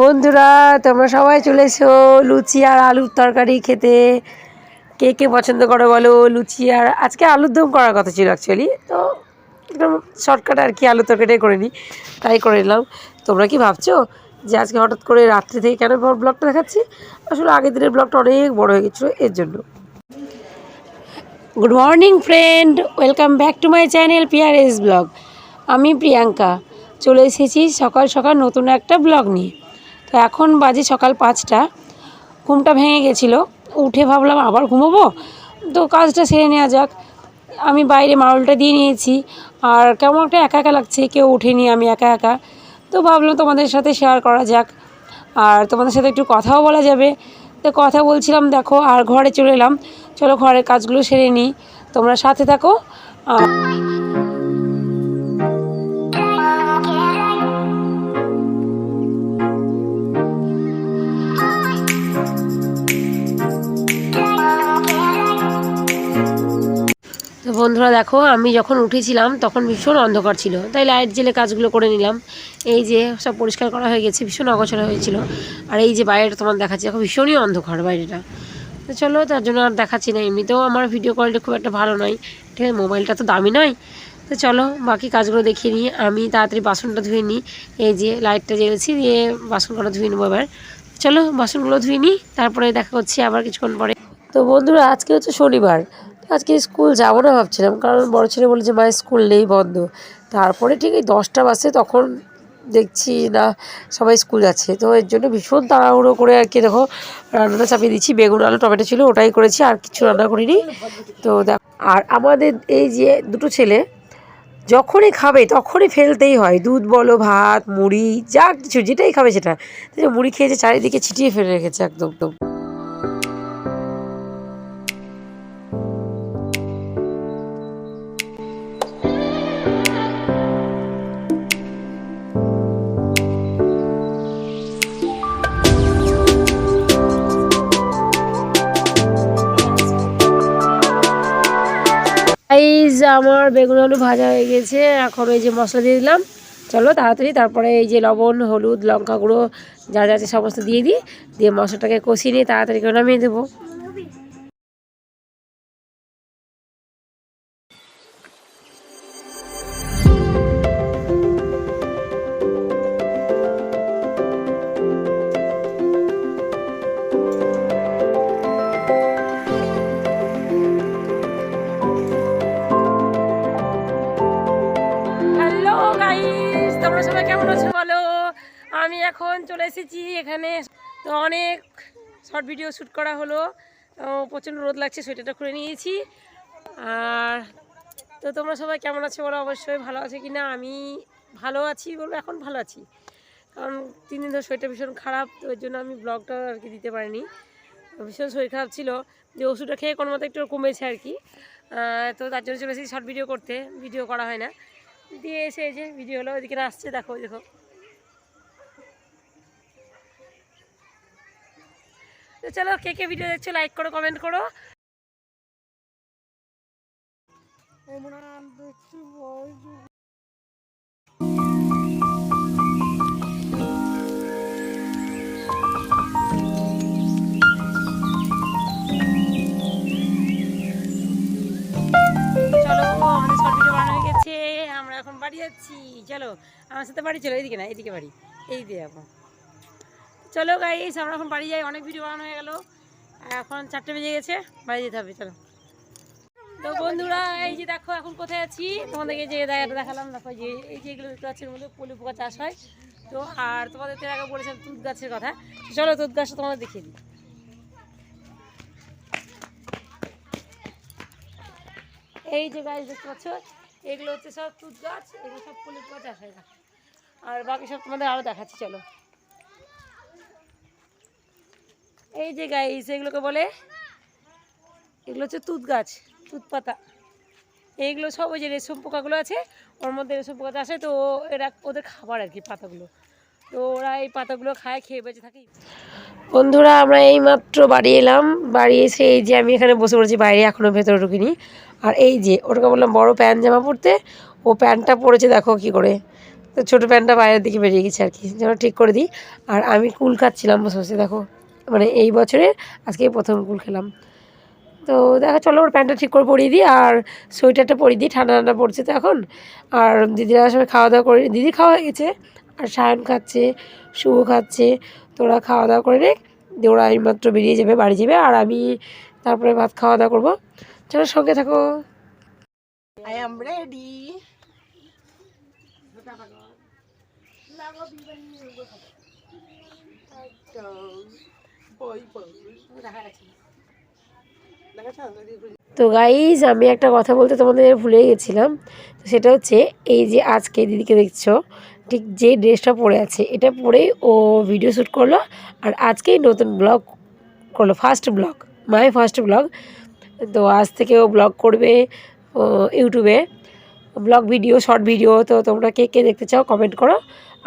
বন্ধুরা, তোমরা সবাই চলে এসো লুচি আর আলুর তরকারি খেতে। কে কে পছন্দ করো বলো? লুচি আর আজকে আলুর দম করার কথা ছিল অ্যাকচুয়ালি তো একদম শর্টকাট আর কি আলুর তরকারিটাই করে নিই তাই করে নিলাম। তোমরা কি ভাবছ যে আজকে হঠাৎ করে রাত্রি থেকে কেন ব্লগটা দেখাচ্ছি? আসলে আগের দিনের ব্লগটা অনেক বড় হয়ে গেছিল, এর জন্য। Good morning friend welcome back to my channel PR S blog আমি প্রিয়াঙ্কা, চলে এসেছি সকাল সকাল নতুন একটা ব্লগ নিয়ে। তো এখন বাজে সকাল পাঁচটা। ঘুমটা ভেঙে গেছিল। উঠে ভাবলাম আবার ঘুমোবো? তো কাজটা সেরে নেওয়া যাক। আমি বাইরে মারুলটা দিয়ে নিয়েছি। আর কেমন একটা একা একা লাগছে, কেউ ওঠেনি আমি একা একা। তো ভাবলাম তোমাদের সাথে শেয়ার করা যাক। আর তোমাদের সাথে একটু কথাও বলা যাবে। তো কথা বলছিলাম, দেখো, আর ঘরে চলে এলাম। চলো ঘরের কাজগুলো সেরে নিই। তোমরা সাথে থাকো। আর বন্ধুরা দেখো, আমি যখন উঠেছিলাম তখন ভীষণ অন্ধকার ছিল। তাই লাইট জেলে কাজগুলো করে নিলাম। এই যে সব পরিষ্কার করা হয়ে গেছে, ভীষণ অগোছালো হয়েছিল। আর এই যে বাইরেটা তোমার দেখাচ্ছি এখন ভীষণই অন্ধকার বাইরেটা। তো চলো, তার জন্য আর দেখাচ্ছি না। এমনিতেও আমার ভিডিও কোয়ালিটি খুব একটা ভালো নয়। ঠিক আছে মোবাইলটা তো দামি নয়। তো চলো, বাকি কাজগুলো দেখিয়ে নিই। আমি তাড়াতাড়ি বাসনটা ধুয়ে নিই। এই যে লাইটটা জ্বেলেছি, দিয়ে বাসন কটা ধুয়ে নেব এবার। চলো, বাসনগুলো ধুয়ে নিই, তারপরে দেখা করছি আবার কিছুক্ষণ পরে। তো বন্ধুরা, আজকে হচ্ছে শনিবার। আজকে স্কুল যাব না ভাবছিলাম, কারণ বড় ছেলে বলে যে মায়ের স্কুল নেই, বন্ধ। তারপরে ঠিক এই দশটা বাজে তখন দেখছি না, সবাই স্কুল যাচ্ছে। তো এর জন্য ভীষণ তাড়াহুড়ো করে আর কি, দেখো, রান্নাটা চাপিয়ে দিচ্ছি, বেগুন, আলু, টমেটো ছিল, ওটাই করেছি, আর কিছু রান্না করিনি। তো দেখ, আর আমাদের এই যে দুটো ছেলে, যখনই খাবে, তখনই ফেলতেই হয়। দুধ বলো, ভাত, মুড়ি, যা কিছু, যেটাই খাবে সেটা। মুড়ি খেয়েছে, চারিদিকে ছিটিয়ে ফেলে রেখেছে, একদম। আমার বেগুন আলু ভাজা হয়ে গেছে। এখন ওই যে মশলা দিয়ে দিলাম। চলো তাড়াতাড়ি, তারপরে এই যে লবণ, হলুদ, লঙ্কা গুঁড়ো, যা যা আছে সমস্ত দিয়ে দিই। দিয়ে মশলাটাকে কষিয়ে নিয়ে তাড়াতাড়ি করে নামিয়ে দেবো। সবাই কেমন আছো বলো? আমি এখন চলে এসেছি এখানে। তো অনেক শর্ট ভিডিও শ্যুট করা হলো। প্রচণ্ড রোদ লাগছে, সোয়েটারটা খুলে নিয়েছি। আর তো তোমরা সবাই কেমন আছো বলো? অবশ্যই ভালো আছে কি না আমি ভালো আছি বলো এখন ভালো আছি। কারণ তিন দিন ধরে শরীরটা ভীষণ খারাপ, তো ওই জন্য আমি ব্লগটা আর কি দিতে পারিনি। ভীষণ শরীর খারাপ ছিল। যে ওষুধটা খেয়ে কোনো মতো একটু কমেছে আর কি। তো তার জন্য চলে এসেছি শর্ট ভিডিও করতে। ভিডিও করা হয় না। দিয়ে এসে এই ভিডিও হলো ওইদিকে আসছে, দেখো দেখো। তো চলো, কে কে ভিডিও দেখছ লাইক করো কমেন্ট করো। বাড়ি যাচ্ছি। চলো, আমার সাথে বাড়ি চলো, এইদিকে না, এইদিকে বাড়ি। এই দিয়ে এখন চলো গাইস আমরা এখন বাড়ি যাই, অনেক ভিডিও বানানো হয়ে গেল। এখন চারটে বেজে গেছে, বাড়ি যেতে হবে, চলো। তো বন্ধুরা, এই যে দেখো, এখন কোথায় আছি? তোমাদেরকে যে জায়গাটা দেখালাম, দেখো যে, এই যে এগুলো পাচ্ছি মধ্যে পলি পোকা চাষ হয়। তো, আর তোমাদের তো আগে বলেছিলাম তুত গাছের কথা। চলো, তুত গাছটা তোমাদের দেখিয়ে দিই। এই যে গাছ দেখতে পাচ্ছ? এগুলো হচ্ছে সব তুত গাছ, এগুলো সব পলি পোকা চাষ হয় না আর বাকি সব তোমাদের আরও দেখাচ্ছি, চলো। এই যে গাইস এগুলোকে বলে, এগুলো হচ্ছে তুত গাছ, তুত পাতা। এইগুলো সব ওই যে রেশম পোকাগুলো আছে, ওর মধ্যে রেশম পোকা আসে তো এরা ওদের খাবার আর কি পাতাগুলো। তো ওরা এই পাতাগুলো খায়, খেয়ে বেঁচে থাকে। বন্ধুরা, আমরা এই মাত্র বাড়ি এলাম। বাড়ি এসে এই যে আমি এখানে বসে পড়েছি, বাইরে এখনও ভেতরে ঢুকিনি। আর এই যে, ওটাকে বললাম বড় প্যান্ট জামা পরতে, ও প্যান্টটা পরেছে দেখো কি করে। তো ছোটো প্যান্টটা বাইরের দিকে বেরিয়ে গেছে আর কি, যেন ঠিক করে দিই। আর আমি কুল খাচ্ছিলাম বসে বসে, দেখো। মানে এই বছরে আজকে প্রথম কুল খেলাম। তো দেখো, চলো ওর প্যান্টটা ঠিক করে পরিয়ে দিই, আর সোয়েটারটা পরিয়ে দিই, ঠান্ডা ঠান্ডা পড়ছে তো এখন। আর দিদিরা সবাই খাওয়া দাওয়া করে, দিদি খাওয়া হয়ে গেছে, আর সায়ন খাচ্ছে, শুভ খাচ্ছে, তো ওরা খাওয়া দাওয়া করে নে ওরা এইমাত্র বেরিয়ে যাবে, বাড়ি যাবে, আর আমি তারপরে ভাত খাওয়া দাওয়া করব। চলো সঙ্গে থাকো। I am ready. তো গাইজ আমি একটা কথা বলতে তোমাদের ভুলে গেছিলাম। সেটা হচ্ছে এই যে আজকে দিদিকে দেখছ ঠিক যে ড্রেসটা পরে আছে এটা পরেই ও ভিডিও শ্যুট করল আর আজকেই নতুন ব্লগ করল first blog my first blog তো আজ থেকে ও ব্লগ করবে ইউটিউবে ব্লগ ভিডিও শর্ট ভিডিও তো তোমরা কে কে দেখতে চাও কমেন্ট করো।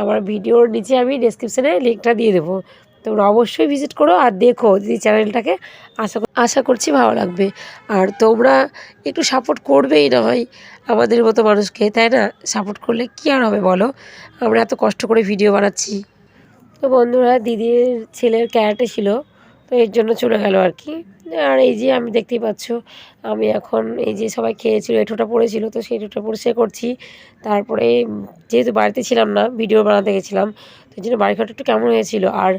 আমার ভিডিওর নিচে আমি ডিসক্রিপশানে লিঙ্কটা দিয়ে দেবো। তোমরা অবশ্যই ভিজিট করো আর দেখো দিদি চ্যানেলটাকে আশা আশা করছি ভালো লাগবে। আর তোমরা একটু সাপোর্ট করবেই না হয় আমাদের মতো মানুষকে, তাই না? সাপোর্ট করলে কী আর হবে বলো? আমরা এত কষ্ট করে ভিডিও বানাচ্ছি। তো বন্ধুরা, দিদির ছেলের ক্যারাটে ছিল, তো এর জন্য চলে গেল আর কি। আর এই যে আমি দেখতেই পাচ্ছ, আমি এখন এই যে সবাই খেয়েছিল এঁঠোটা পড়েছিল, তো সেই এঁঠোটা পরিষ্কার করছি। তারপরে যেহেতু বাড়িতে ছিলাম না ভিডিও বানাতে গেছিলাম, তো জন্য বাড়ি ঘরটা একটু কেমন হয়েছিল? আর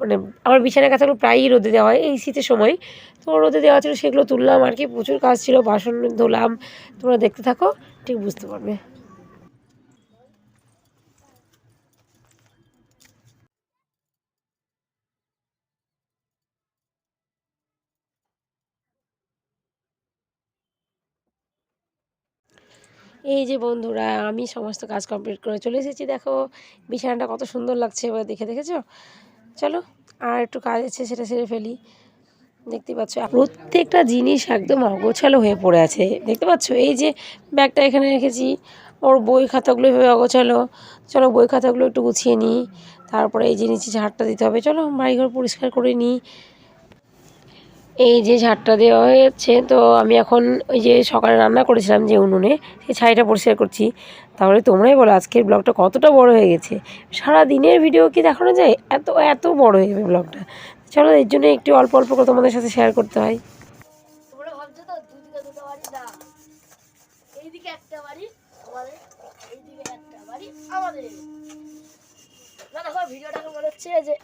মানে আমার বিছানার কাছাগুলো প্রায়ই রোদে দেওয়া হয় এই শীতের সময়। তো রোদে দেওয়া ছিল, সেগুলো তুললাম, আর কি প্রচুর কাজ ছিল, বাসন ধুলাম, তোমরা দেখতে থাকো, ঠিক বুঝতে পারবে। এই যে বন্ধুরা, আমি সমস্ত কাজ কমপ্লিট করে চলে এসেছি। দেখো, বিছানাটা কত সুন্দর লাগছে এবার দেখে দেখেছ? চলো, আর একটু কাজ আছে, সেটা সেরে ফেলি। দেখতে পাচ্ছ, প্রত্যেকটা জিনিস একদম অগোছালো হয়ে পড়ে আছে। দেখতে পাচ্ছ? এই যে ব্যাগটা এখানে রেখেছি, ওর বই খাতাগুলো এভাবে অগোছালো। চলো, বই খাতাগুলো একটু গুছিয়ে নিই। তারপরে এই যে নিচে ঝাড়টা দিতে হবে। চলো, বাড়িঘর পরিষ্কার করে নিই। এই যে ঝাড়টা দেওয়া হয়েছে, তো আমি এখন ওই যে সকালে রান্না করেছিলাম যে উনুনে, সেই ছাইটা পরিষ্কার করছি। তাহলে তোমরাই বলো আজকের ব্লগটা কতটা বড় হয়ে গেছে। সারা দিনের ভিডিও কি দেখানো যায়? এত এত বড় হয়ে যাবে ব্লগটা। চলো, এর জন্য একটু অল্প অল্প করে তোমাদের সাথে শেয়ার করতে হয়। মনে হচ্ছে যে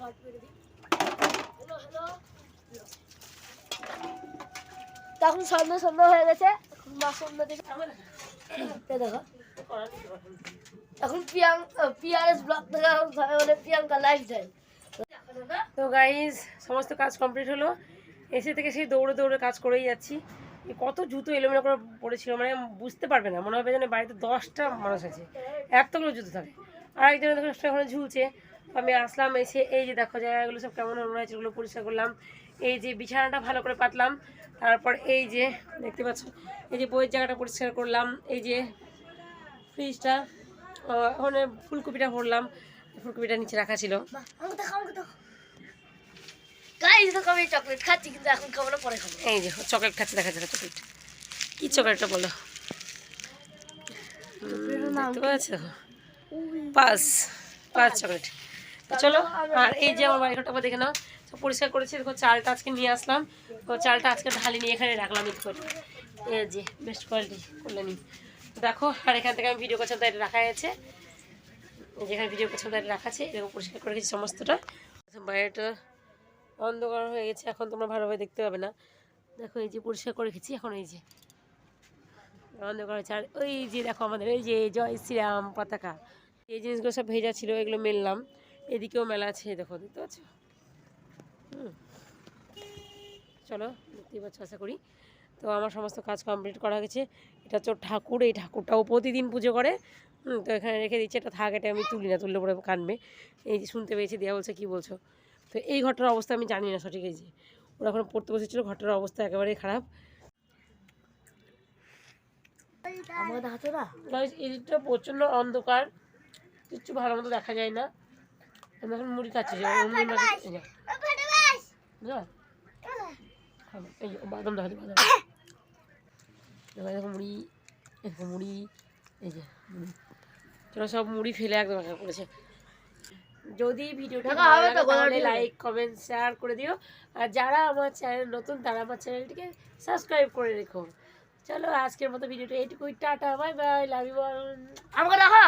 হ্যালো। তখন সন্ধ্যা সন্ধ্যা হয়ে গেছে মা সন্ধ্যা থেকে দেখো। এখন পিয়াং পিআরএস ব্লগ থেকে মানে প্রিয়াঙ্কা লাইফ যায়। তো গাইজ সমস্ত কাজ কমপ্লিট হলো। এসে থেকে সেই দৌড়ে দৌড়ে কাজ করেই যাচ্ছি। কত জুতো এলোমেলো করে পড়েছিল মানে বুঝতে পারবে না। মনে হবে যেন বাড়িতে দশটা মানুষ আছে। এতগুলো জুতো থাকে। আর একজনের দেখো ঝুলছে। আমি আসলাম এসে এই যে দেখো জায়গাগুলো সব কেমন নোংরা আছে ওগুলো পরিষ্কার করলাম। এই যে বিছানাটা ভালো করে পাতলাম তারপর এই যে দেখতে পাচ্ছ এই যে বইয়ের জায়গাটা পরিষ্কার করলাম এই যে ফ্রিজটা ওখানে ফুলকপিটা ভরলাম ফুলকপিটা নিচে রাখা ছিল। চকলেট খাচ্ছি কিন্তু এখন খাব না পরে খাব। এই যে চকলেট খাচ্ছে দেখা যাচ্ছে চকলেট কি চকলেটটা বলো? দেখতে পাচ্ছ? পাঁচ পাঁচ চকলেট চলো, আর এই যে আমার বাড়িঘরটা দেখে নাও। পরিষ্কার করেছি, দেখো চালটা আজকে নিয়ে আসলাম। চালটা আজকে ঢালি নিয়ে এখানে রাখলাম এই করে এই যে বেস্ট কোয়ালিটি করলে নি দেখো, আর এখান থেকে আমি ভিডিও করছিলাম তাই রাখা আছে যেখানে ভিডিও করছিলাম তাই রাখা আছে এরকম পরিষ্কার করে গেছি সমস্তটা। বাইরেটা অন্ধকার হয়ে গেছে, এখন তোমরা ভালোভাবে দেখতে পাবে না। দেখো, এই যে পরিষ্কার করে রেখেছি, এখন এই যে অন্ধকার হয়েছে। আর ওই যে দেখো আমাদের, এই যে জয় শ্রীরাম পতাকা। এই জিনিসগুলো সব ভেজা ছিল, এগুলো মেললাম। এদিকেও মেলা আছে দেখো দেখতে পাচ্ছ? হুম। চলো দেখতেই পাচ্ছ আশা করি। তো আমার সমস্ত কাজ কমপ্লিট করা গেছে। এটা হচ্ছে ঠাকুর এই ঠাকুরটাও প্রতিদিন পুজো করে। হুম, তো এখানে রেখে দিচ্ছে এটা থাক এটা আমি তুলি না তুললে পরে কানবে। এই যে শুনতে পেয়েছি দেওয়া বলছে কী বলছো? তো এই ঘরটার অবস্থা আমি জানি না সঠিক এই যে। ওরা এখন পড়তে বসেছিল ঘরটার অবস্থা একেবারেই খারাপ। গাইজ এদিকটা প্রচণ্ড অন্ধকার। কিচ্ছু ভালো মতো দেখা যায় না। আমি এখন মুড়ি খাচ্ছি বাদাম দেখা বাদাম। দেখো মুড়ি দেখো মুড়ি এই যে মুড়ি। তোরা সব মুড়ি ফেলে একদম একা করেছে। যদি ভিডিওটা ভালো হবে লাগে তাহলে লাইক কমেন্ট শেয়ার করে দিও। আর যারা আমার চ্যানেল নতুন তারা আমার চ্যানেলটিকে সাবস্ক্রাইব করে রেখো। চলো আজকের মতো ভিডিওটা এইটুকুই। Tata bye bye love you আমাকে দেখো।